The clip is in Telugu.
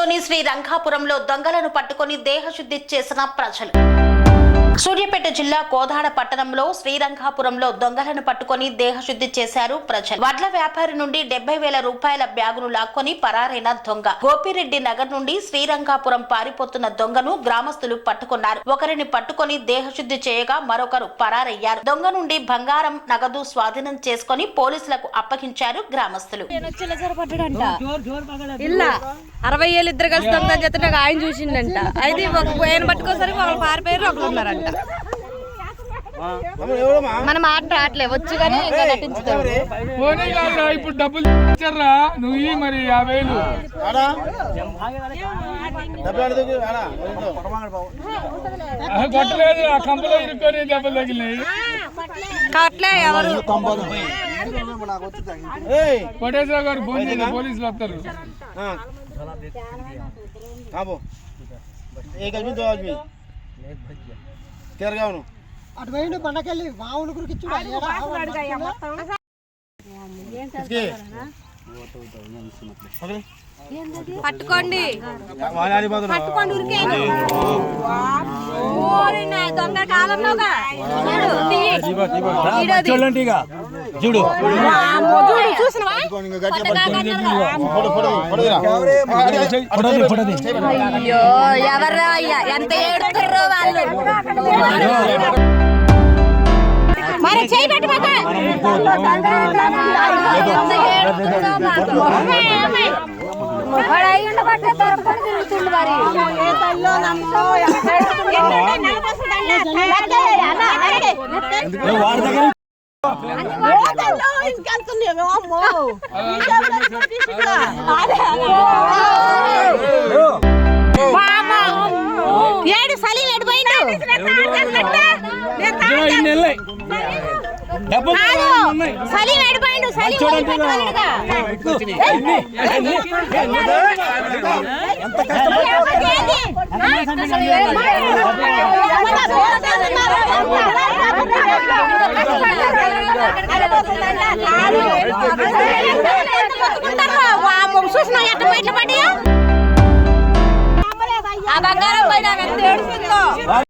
పట్టణంలోని శ్రీ రంగాపురంలో దొంగలను పట్టుకొని దేహశుద్ధి చేసిన ప్రజలు. సూర్యాపేట జిల్లా కోదాడ పట్టణంలో శ్రీరంగాపురంలో దొంగలను పట్టుకొని దేహశుద్ధి చేశారు ప్రజలు. వడ్ల వ్యాపారి నుండి డెబ్బై వేల రూపాయల బ్యాగును లాక్కొని పరారైన దొంగ. గోపిరెడ్డి నగర్ నుండి శ్రీరంగాపురం పారిపోతున్న దొంగను గ్రామస్తులు పట్టుకున్నారు. ఒకరిని పట్టుకొని దేహశుద్ధి చేయగా మరొకరు పరారయ్యారు. దొంగ నుండి బంగారం నగదు స్వాధీనం చేసుకొని పోలీసులకు అప్పగించారు గ్రామస్తులు. అరవై ఏళ్ళు ఇద్దరు కలిసి దొంగ చేత ఆయన చూసిండంట. అయితే ఒక పట్టుకోసరికి ఒకరు పారిపోయారు ఒకరు ఉన్నారంట. మనం ఆట రావట్లే వచ్చు కానీ ఇంకా నటించుతాం పోనీ కాదురా ఇప్పుడు డబ్బులు ఇచ్చారా? నువ్వు మరి యాభై వేలు. కొట్టలేదు ఆ కంపలో ఇరుక్కొని దెబ్బలు తగిలినాయి. కావట్లే ఎవరు? ఏయ్! కోటేశ్వర గారు ఫోన్ చేయండి పోలీసులు వస్తారు. हाँ हाँ తిరగావును అటు పోయిండు పండకెళ్ళి వావును పట్టుకోండి. పట్టుకోండి దొంగ కాలంలోగా. చూడు చూసినవా? ఎంత ఏడు ఏడుతుర్రో వాళ్ళు మరి చేయి పెట్టు మాకు. ఎంత ఏడుతుర్రో మాకు. వాడు అయి ఉండబట్టే దొరకకుండా తిరుగుతుండు మరి. చూసినావా ఎట్ట బయట పడ్డాయో? ఆ బంగారం పోయినా ఎంత ఏడుస్తుందో పనేసియా